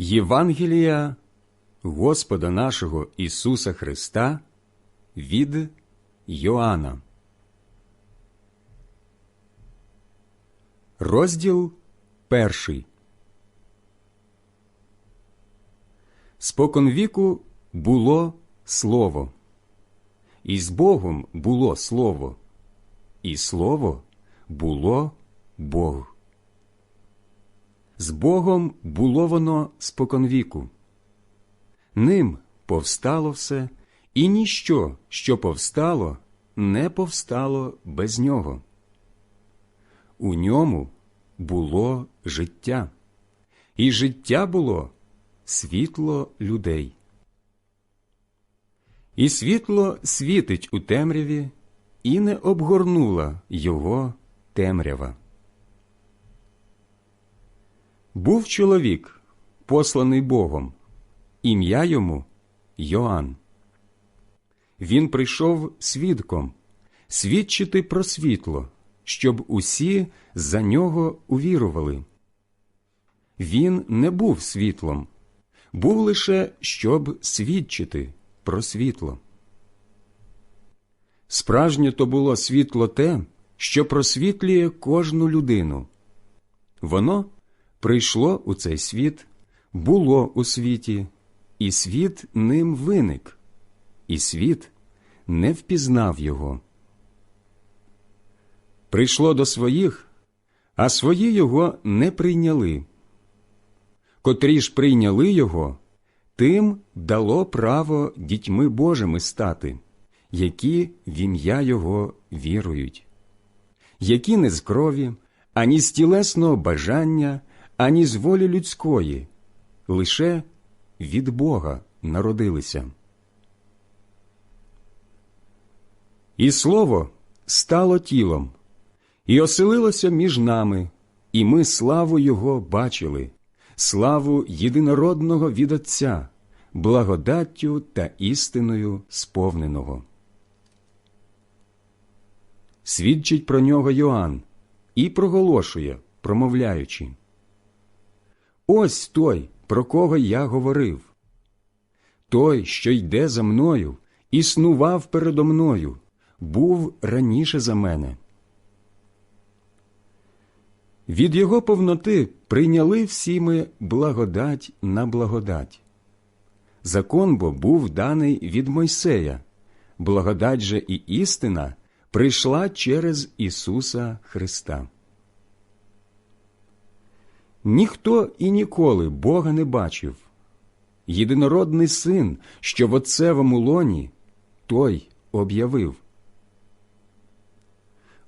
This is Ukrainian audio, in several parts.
Євангелія Господа нашого Ісуса Христа від Йоанна. Розділ перший. Споконвіку було слово, і з Богом було слово, і слово було Бог. З Богом було воно споконвіку. Ним повстало все, і ніщо, що повстало, не повстало без нього. У ньому було життя, і життя було світло людей. І світло світить у темряві, і не обгорнула його темрява. Був чоловік, посланий Богом, ім'я йому Йоанн. Він прийшов свідком свідчити про світло, щоб усі за нього увірували. Він не був світлом, був лише щоб свідчити про світло. Справжнє то було світло те, що просвітлює кожну людину. Воно прийшло у цей світ, було у світі, і світ ним виник, і світ не впізнав його. Прийшло до своїх, а свої його не прийняли. Котрі ж прийняли його, тим дало право дітьми Божими стати, які в ім'я Його вірують, які не з крові, ані з тілесного бажання, ані з волі людської, лише від Бога народилися. І слово стало тілом, і оселилося між нами, і ми славу Його бачили, славу єдинородного від Отця, благодаттю та істиною сповненого. Свідчить про нього Йоанн і проголошує, промовляючи. Ось той, про кого я говорив. Той, що йде за мною, існував передо мною, був раніше за мене. Від його повноти прийняли всі ми благодать на благодать. Закон бо був даний від Мойсея, благодать же і істина прийшла через Ісуса Христа. Ніхто і ніколи Бога не бачив. Єдинородний син, що в отцевому лоні, той об'явив.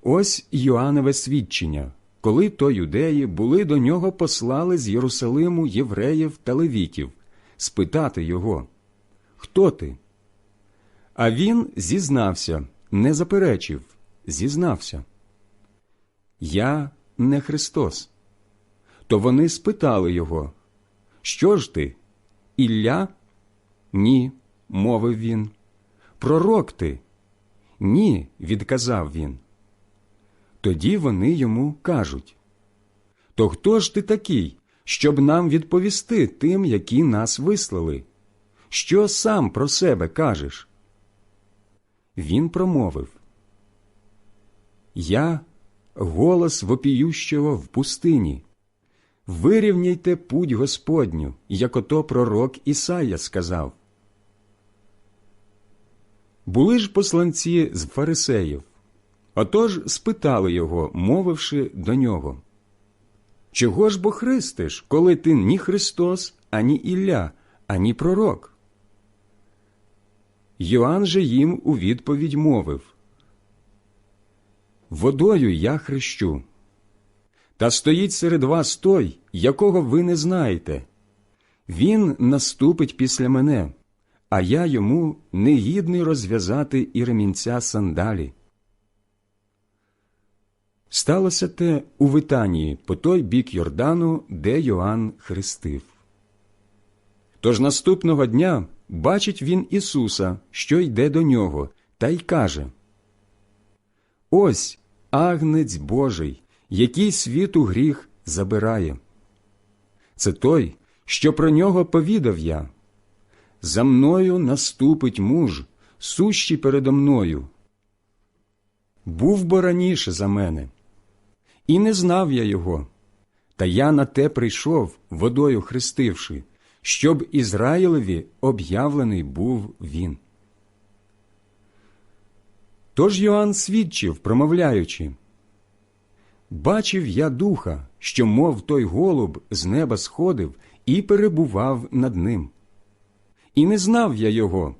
Ось Йоаннове свідчення, коли то юдеї були до нього послали з Єрусалиму євреїв та левітів спитати його Хто ти? А він зізнався, не заперечив, зізнався. Я не Христос. То вони спитали його, Що ж ти? Ілля? Ні, мовив він. Пророк ти? Ні, відказав він. Тоді вони йому кажуть То хто ж ти такий, щоб нам відповісти тим, які нас вислали? Що сам про себе кажеш? Він промовив Я голос вопіющого в пустині. Вирівняйте путь Господню, як ото пророк Ісая сказав. Були ж посланці з фарисеїв. Отож спитали його, мовивши до нього. Чого ж бо христиш, коли ти ні Христос, ані Ілля, ані пророк? Йоанн же їм у відповідь мовив Водою я хрещу. Та стоїть серед вас той, якого ви не знаєте. Він наступить після мене, а я йому негідний розв'язати і ремінця сандалі. Сталося те у Витанії по той бік Йордану, де Йоанн хрестив. Тож наступного дня бачить він Ісуса, що йде до нього, та й каже Ось агнець Божий, який світу гріх забирає. Це той, що про нього повідав я. За мною наступить муж, сущий передо мною. Був бо раніше за мене, і не знав я його, та я на те прийшов, водою хрестивши, щоб Ізраїлеві об'явлений був він. Тож Йоанн свідчив, промовляючи, Бачив я духа, що, мов той голуб, з неба сходив і перебував над ним. І не знав я його,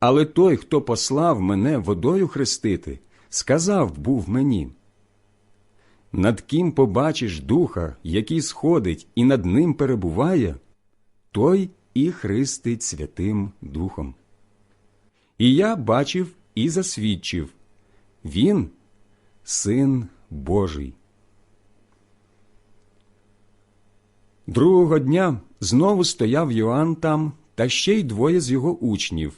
але той, хто послав мене водою хрестити, сказав був мені. Над ким побачиш духа, який сходить і над ним перебуває, той і хрестить Святим Духом. І я бачив і засвідчив він син Божий. Другого дня знову стояв Йоанн там та ще й двоє з його учнів.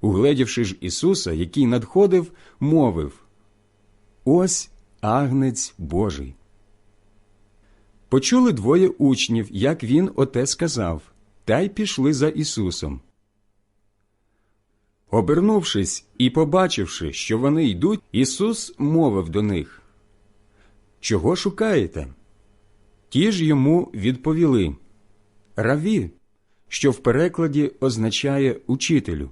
Угледівши ж Ісуса, який надходив, мовив Ось агнець Божий. Почули двоє учнів, як він оте сказав, та й пішли за Ісусом. Обернувшись і побачивши, що вони йдуть, Ісус мовив до них Чого шукаєте? Ті ж йому відповіли Раві, що в перекладі означає учителю.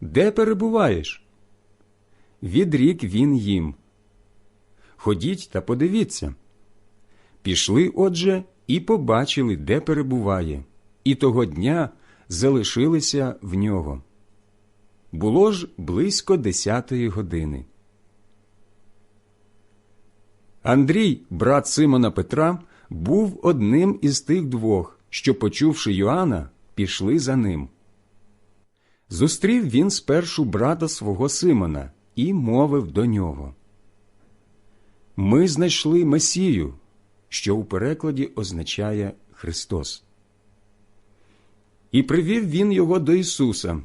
Де перебуваєш? Відрік він їм. Ходіть та подивіться. Пішли, отже, і побачили, де перебуває, і того дня залишилися в нього. Було ж близько десятої години. Андрій, брат Симона Петра, був одним із тих двох, що, почувши Йоанна, пішли за ним. Зустрів він спершу брата свого Симона і мовив до нього. Ми знайшли Месію, що у перекладі означає Христос. І привів він його до Ісуса.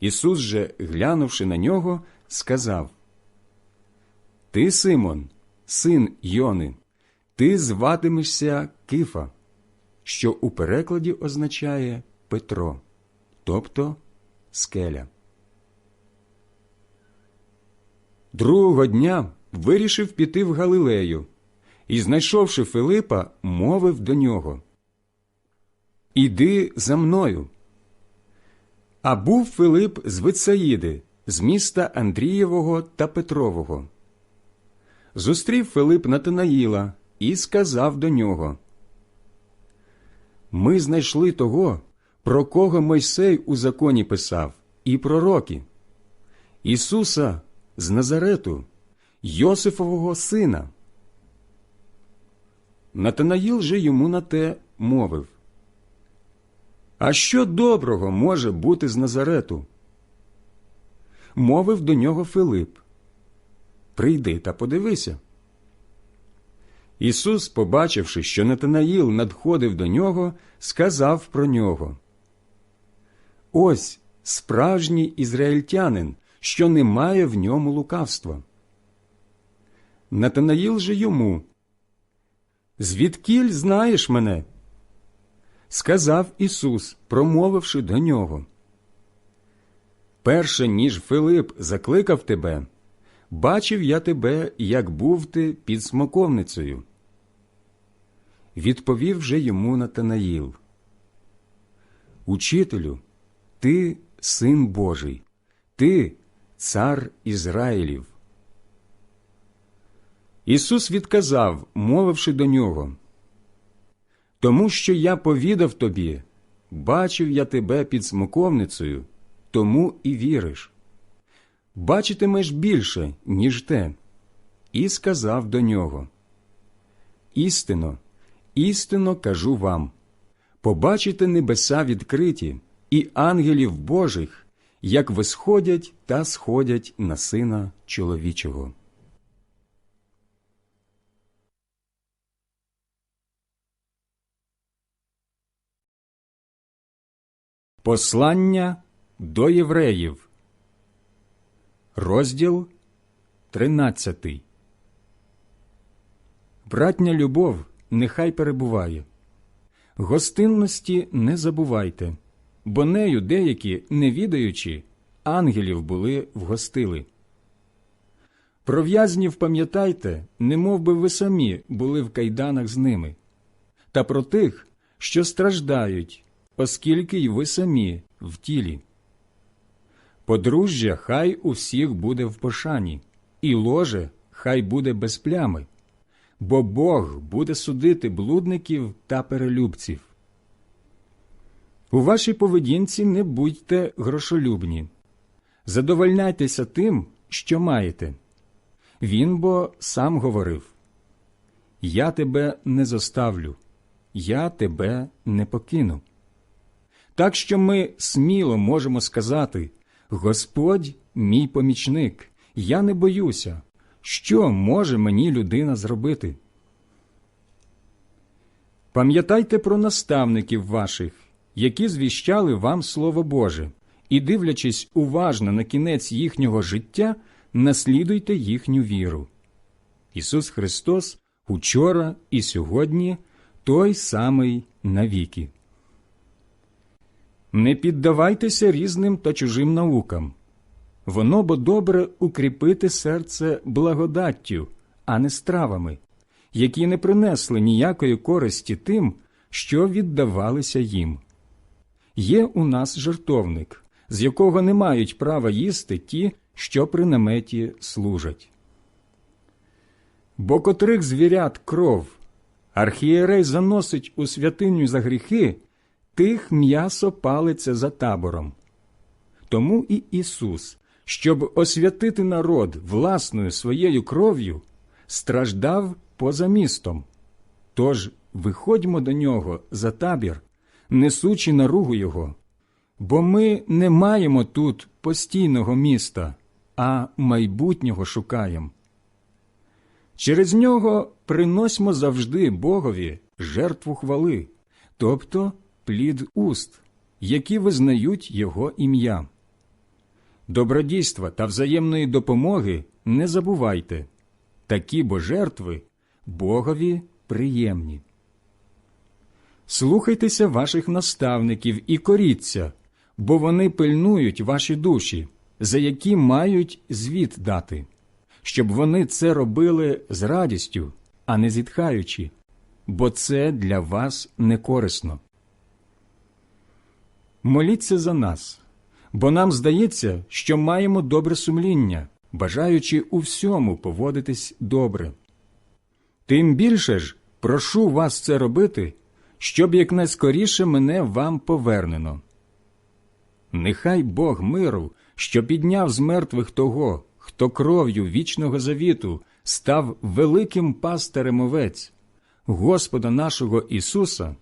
Ісус же, глянувши на нього, сказав Ти, Симон, син Йони, ти зватимешся Кифа, що у перекладі означає Петро, тобто скеля. Другого дня вирішив піти в Галилею і, знайшовши Филипа, мовив до нього Іди за мною. А був Филип з Вицаїди, з міста Андрієвого та Петрового. Зустрів Филип Натанаїла і сказав до нього Ми знайшли того, про кого Мойсей у законі писав, і пророки Ісуса з Назарету, Йосифового сина. Натанаїл же йому на те мовив А що доброго може бути з Назарету? Мовив до нього Филип Прийди та подивися. Ісус, побачивши, що Натанаїл надходив до нього, сказав про нього Ось справжній ізраїльтянин, що немає в ньому лукавства. Натанаїл же йому Звідкіль знаєш мене? Сказав Ісус, промовивши до нього. Перше ніж Филип закликав тебе, бачив я тебе, як був ти під смоковницею. Відповів же йому Натанаїл. Учителю, ти син Божий, ти цар Ізраїлів. Ісус відказав, мовивши до нього, Тому що я повідав тобі, бачив я тебе під смоковницею, тому і віриш. Бачитимеш більше, ніж те, і сказав до нього Істинно, істинно кажу вам побачите небеса відкриті і ангелів Божих, як висходять та сходять на сина чоловічого. Послання до євреїв, розділ 13 Братня любов нехай перебуває. Гостинності не забувайте, бо нею деякі, не відаючи, ангелів були вгостили. Про в'язнів пам'ятайте, немов би ви самі були в кайданах з ними, та про тих, що страждають, оскільки й ви самі в тілі. Подружжя хай у всіх буде в пошані, і ложе хай буде без плями, бо Бог буде судити блудників та перелюбців. У вашій поведінці не будьте грошолюбні, задовольняйтеся тим, що маєте. Він бо сам говорив Я тебе не зоставлю, я тебе не покину. Так що ми сміло можемо сказати Господь мій помічник, я не боюся, що може мені людина зробити. Пам'ятайте про наставників ваших, які звіщали вам Слово Боже, і, дивлячись уважно на кінець їхнього життя, наслідуйте їхню віру. Ісус Христос учора і сьогодні той самий навіки. Не піддавайтеся різним та чужим наукам. Воно бо добре укріпити серце благодаттю, а не стравами, які не принесли ніякої користі тим, що віддавалися їм. Є у нас жертовник, з якого не мають права їсти ті, що при наметі служать. Бо котрих звірят кров архієрей заносить у святиню за гріхи, тих м'ясо палиться за табором. Тому і Ісус, щоб освятити народ власною своєю кров'ю, страждав поза містом. Тож виходьмо до нього за табір, несучи наругу його, бо ми не маємо тут постійного міста, а майбутнього шукаємо. Через нього приносьмо завжди Богові жертву хвали, тобто плід уст, які визнають Його ім'я. Добродійства та взаємної допомоги не забувайте, такі бо жертви Богові приємні. Слухайтеся ваших наставників і коріться, бо вони пильнують ваші душі, за які мають звіт дати, щоб вони це робили з радістю, а не зітхаючи, бо це для вас не корисно. Моліться за нас, бо нам здається, що маємо добре сумління, бажаючи у всьому поводитись добре. Тим більше ж прошу вас це робити, щоб якнайскоріше мене вам повернено. Нехай Бог миру, що підняв з мертвих того, хто кров'ю вічного завіту став великим пастирем овець, Господа нашого Ісуса,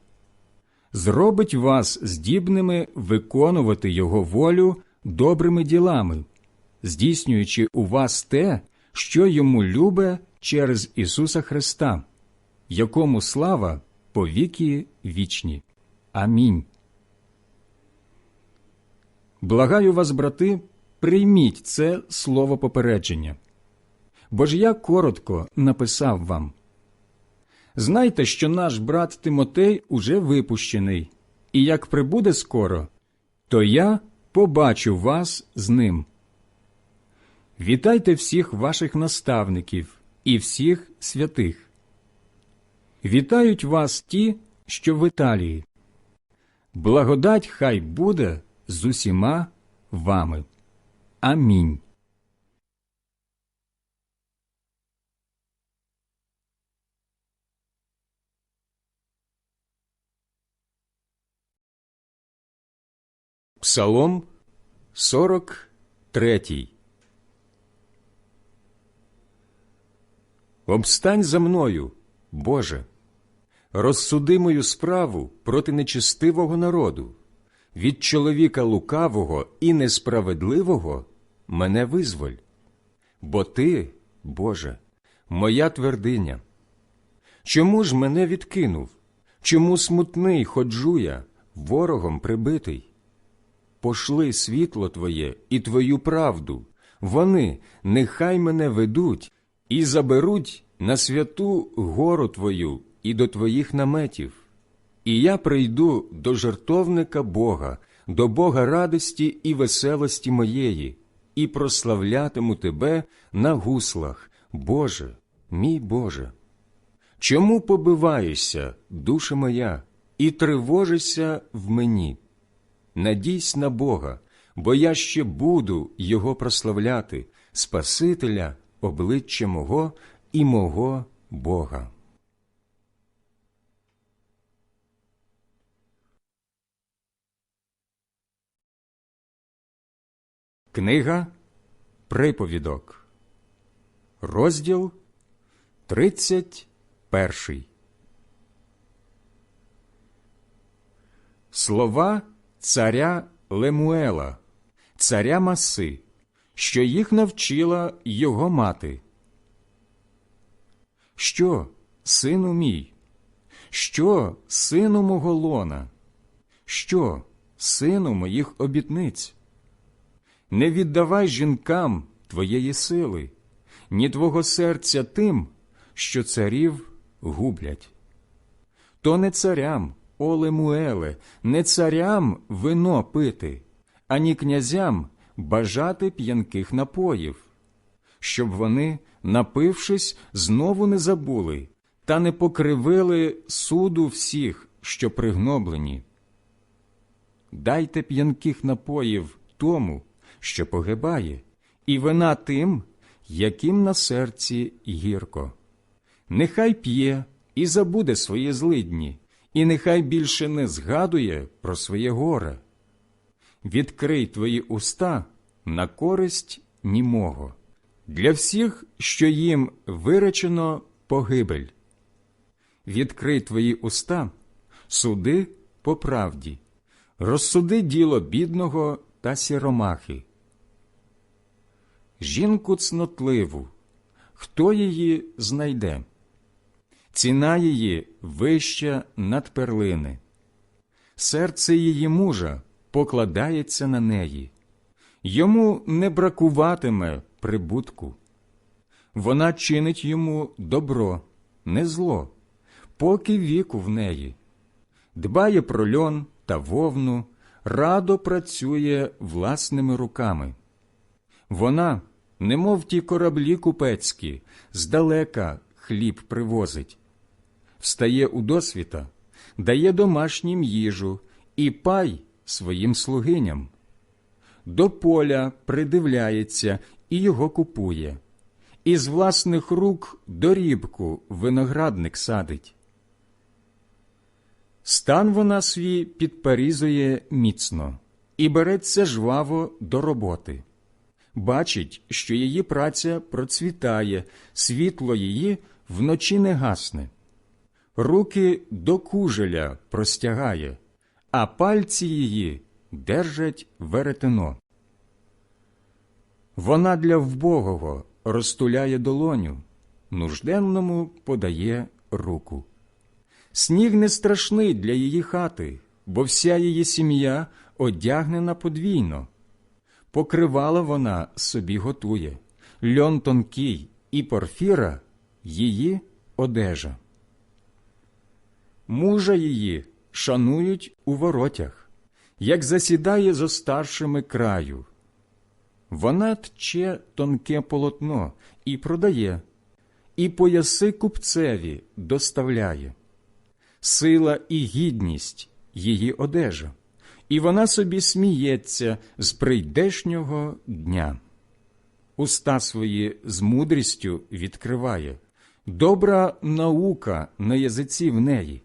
зробить вас здібними виконувати Його волю добрими ділами, здійснюючи у вас те, що йому любе через Ісуса Христа, якому слава повіки вічні. Амінь. Благаю вас, брати, прийміть це слово попередження. Бо ж я коротко написав вам. Знайте, що наш брат Тимотей уже випущений, і як прибуде скоро, то я побачу вас з ним. Вітайте всіх ваших наставників і всіх святих. Вітають вас ті, що в Італії. Благодать хай буде з усіма вами. Амінь. Псалом 43 Обстань за мною, Боже, розсуди мою справу проти нечестивого народу, від чоловіка лукавого і несправедливого мене визволь. Бо ти, Боже, моя твердиня. Чому ж мене відкинув? Чому смутний ходжу я, ворогом прибитий? Пошли світло Твоє і Твою правду, вони нехай мене ведуть і заберуть на святу гору Твою і до Твоїх наметів, І я прийду до жертовника Бога, до Бога радості і веселості моєї, і прославлятиму тебе на гуслах, Боже, мій Боже. Чому побиваєшся, душа моя, і тривожишся в мені? Надійсь на Бога, бо я ще буду Його прославляти, Спасителя, обличчя мого і мого Бога. Книга Приповідок, розділ 31 Слова царя Лемуела, царя Маси, що їх навчила його мати. Що, сину мій? Що, сину мого лона? Що, сину моїх обітниць? Не віддавай жінкам твоєї сили, ні твого серця тим, що царів гублять. То не царям, о Лемуеле, не царям вино пити, ані князям бажати п'янких напоїв, щоб вони, напившись, знову не забули та не покривили суду всіх, що пригноблені. Дайте п'янких напоїв тому, що погибає, і вина тим, яким на серці гірко. Нехай п'є і забуде свої злидні, і нехай більше не згадує про своє горе. Відкрий твої уста на користь німого, для всіх, що їм виречено погибель. Відкрий твої уста, суди по правді, розсуди діло бідного та сіромахи. Жінку цнотливу, хто її знайде? Ціна її вища над перлини, серце її мужа покладається на неї, йому не бракуватиме прибутку. Вона чинить йому добро, не зло, поки віку в неї, дбає про льон та вовну, радо працює власними руками. Вона, немов ті кораблі купецькі, здалека хліб привозить, встає у досвіта, дає домашнім їжу і пай своїм слугиням. До поля придивляється і його купує, із власних рук дорібку виноградник садить. Стан вона свій підперізує міцно і береться жваво до роботи. Бачить, що її праця процвітає, світло її вночі не гасне, руки до кужеля простягає, а пальці її держать веретено. Вона для вбогого розтуляє долоню, нужденному подає руку. Сніг не страшний для її хати, бо вся її сім'я одягнена подвійно. Покривала вона собі готує, льон тонкий і порфіра її одежа. Мужа її шанують у воротях, як засідає зо старшими краю. Вона тче тонке полотно і продає, і пояси купцеві доставляє сила і гідність її одежа, і вона собі сміється з прийдешнього дня. Уста свої з мудрістю відкриває, добра наука на язиці в неї.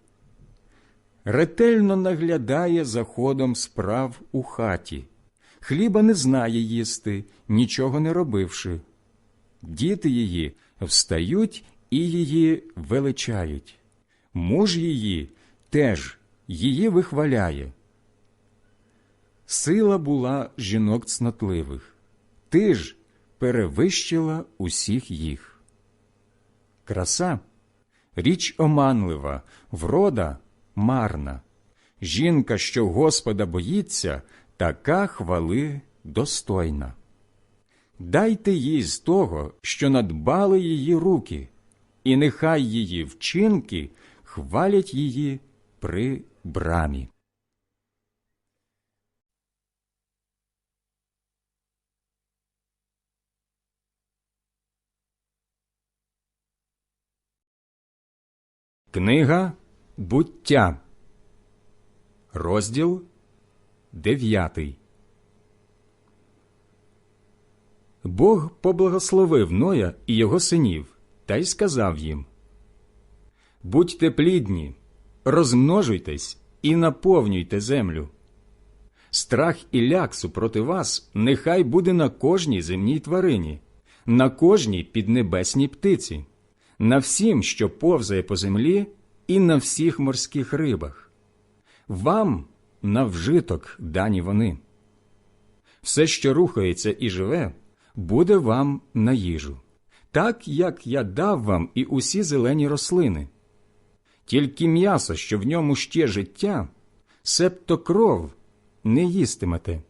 Ретельно наглядає за ходом справ у хаті, хліба не знає їсти, нічого не робивши. Діти її встають і її величають муж її теж її вихваляє. Сила була жінок цнотливих, ти ж перевищила усіх їх. Краса річ оманлива, врода марна. Жінка, що Господа боїться, така хвали достойна. Дайте їй з того, що надбали її руки, і нехай її вчинки хвалять її при брамі. Книга буття, розділ дев'ятий. Бог поблагословив Ноя і його синів та й сказав їм Будьте плідні, розмножуйтесь і наповнюйте землю. Страх і ляк супроти вас нехай буде на кожній земній тварині, на кожній піднебесній птиці, на всім, що повзає по землі, і на всіх морських рибах. Вам на вжиток дані вони. Все, що рухається і живе, буде вам на їжу, так як я дав вам і усі зелені рослини. Тільки м'ясо, що в ньому ще життя, себто кров не їстимете.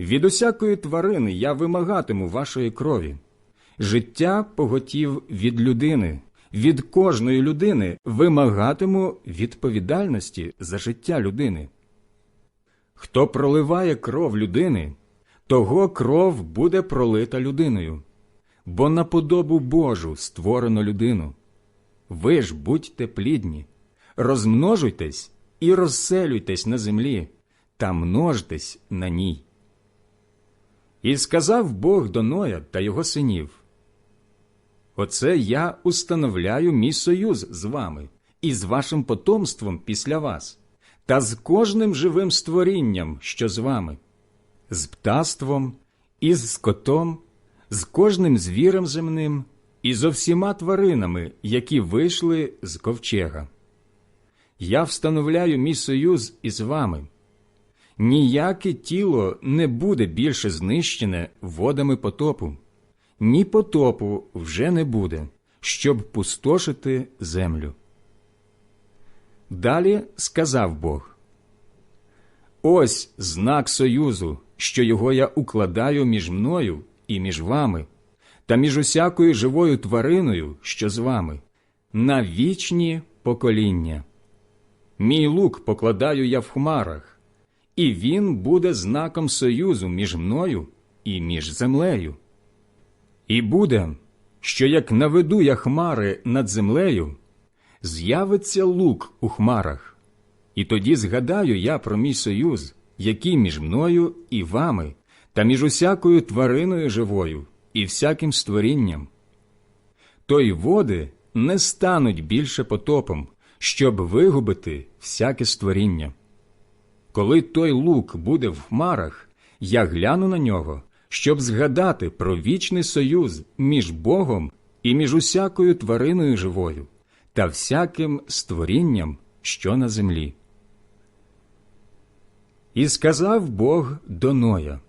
Від усякої тварини я вимагатиму вашої крові. Життя поготів від людини, від кожної людини вимагатиму відповідальності за життя людини. Хто проливає кров людини, того кров буде пролита людиною, бо на подобу Божу створено людину. Ви ж будьте плідні, розмножуйтесь і розселюйтесь на землі, та множтесь на ній. І сказав Бог до Ноя та його синів Оце я установляю мій союз з вами і з вашим потомством після вас, та з кожним живим створінням, що з вами, з птаством, і з скотом, з кожним звірем земним, і зо всіма тваринами, які вийшли з ковчега. Я встановляю мій союз із вами. Ніяке тіло не буде більше знищене водами потопу ні потопу вже не буде, щоб пустошити землю. Далі сказав Бог Ось знак союзу, що його я укладаю між мною і між вами, та між усякою живою твариною, що з вами, на вічні покоління. Мій лук покладаю я в хмарах, і він буде знаком союзу між мною і між землею. І буде, що як наведу я хмари над землею, з'явиться лук у хмарах, і тоді згадаю я про мій союз, який між мною і вами, та між усякою твариною живою і всяким створінням. То й води не стануть більше потопом, щоб вигубити всяке створіння. Коли той лук буде в хмарах, я гляну на нього щоб згадати про вічний союз між Богом і між усякою твариною живою та всяким створінням, що на землі. І сказав Бог до Ноя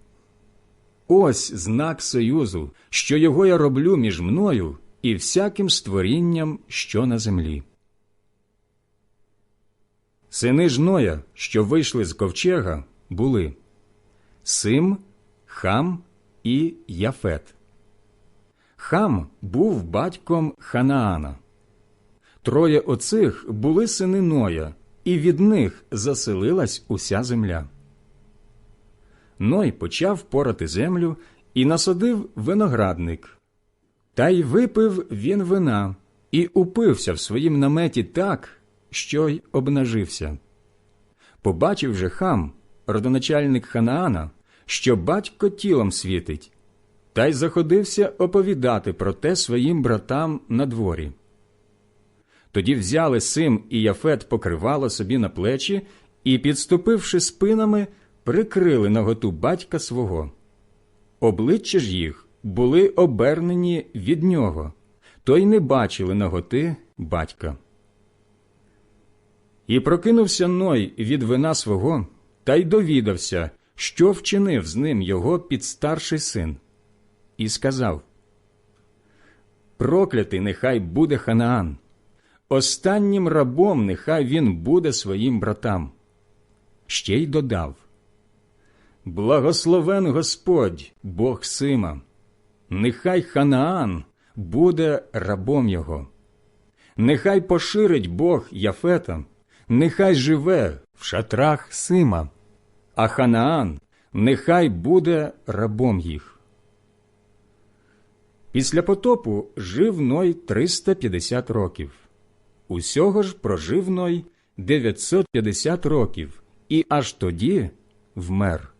Ось знак союзу, що його я роблю між мною і всяким створінням, що на землі. Сини ж Ноя, що вийшли з ковчега, були Сим, Хам і Яфет. Хам був батьком Ханаана. Троє оцих були сини Ноя, і від них заселилась уся земля. Ной почав порати землю і насадив виноградник. Та й випив він вина і упився в своїм наметі так, що й обнажився. Побачив же хам, родоначальник Ханаана, що батько тілом світить, та й заходився оповідати про те своїм братам на дворі. Тоді взяли Сим і Яфет покривало собі на плечі і, підступивши спинами, прикрили наготу батька свого. Обличчя ж їх були обернені від нього, то й не бачили наготи батька. І прокинувся Ной від вина свого та й довідався, що вчинив з ним його підстарший син, і сказав Проклятий нехай буде Ханаан, останнім рабом нехай він буде своїм братам. Ще й додав Благословен Господь, Бог Сима, нехай Ханаан буде рабом його, нехай поширить Бог Яфета, нехай живе в шатрах Сима, а Ханаан нехай буде рабом їх. Після потопу жив Ной 350 років. Усього ж прожив Ной 950 років, і аж тоді вмер.